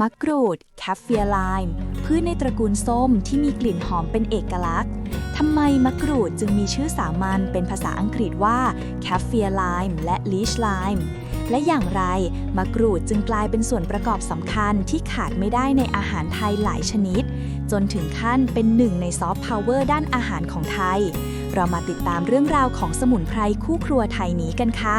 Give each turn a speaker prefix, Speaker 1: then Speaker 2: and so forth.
Speaker 1: มะกรูด แคฟเฟียไลม์พืชในตระกูลส้มที่มีกลิ่นหอมเป็นเอกลักษณ์ทำไมมะกรูดจึงมีชื่อสามัญเป็นภาษาอังกฤษว่าแคฟเฟียไลม์และลีชไลม์และอย่างไรมะกรูดจึงกลายเป็นส่วนประกอบสำคัญที่ขาดไม่ได้ในอาหารไทยหลายชนิด จนถึงขั้นเป็นหนึ่งในซอฟต์พาวเวอร์ด้านอาหารของไทย เรามาติดตามเรื่องราวของสมุนไพรคู่ครัวไทยนี้กันค่ะ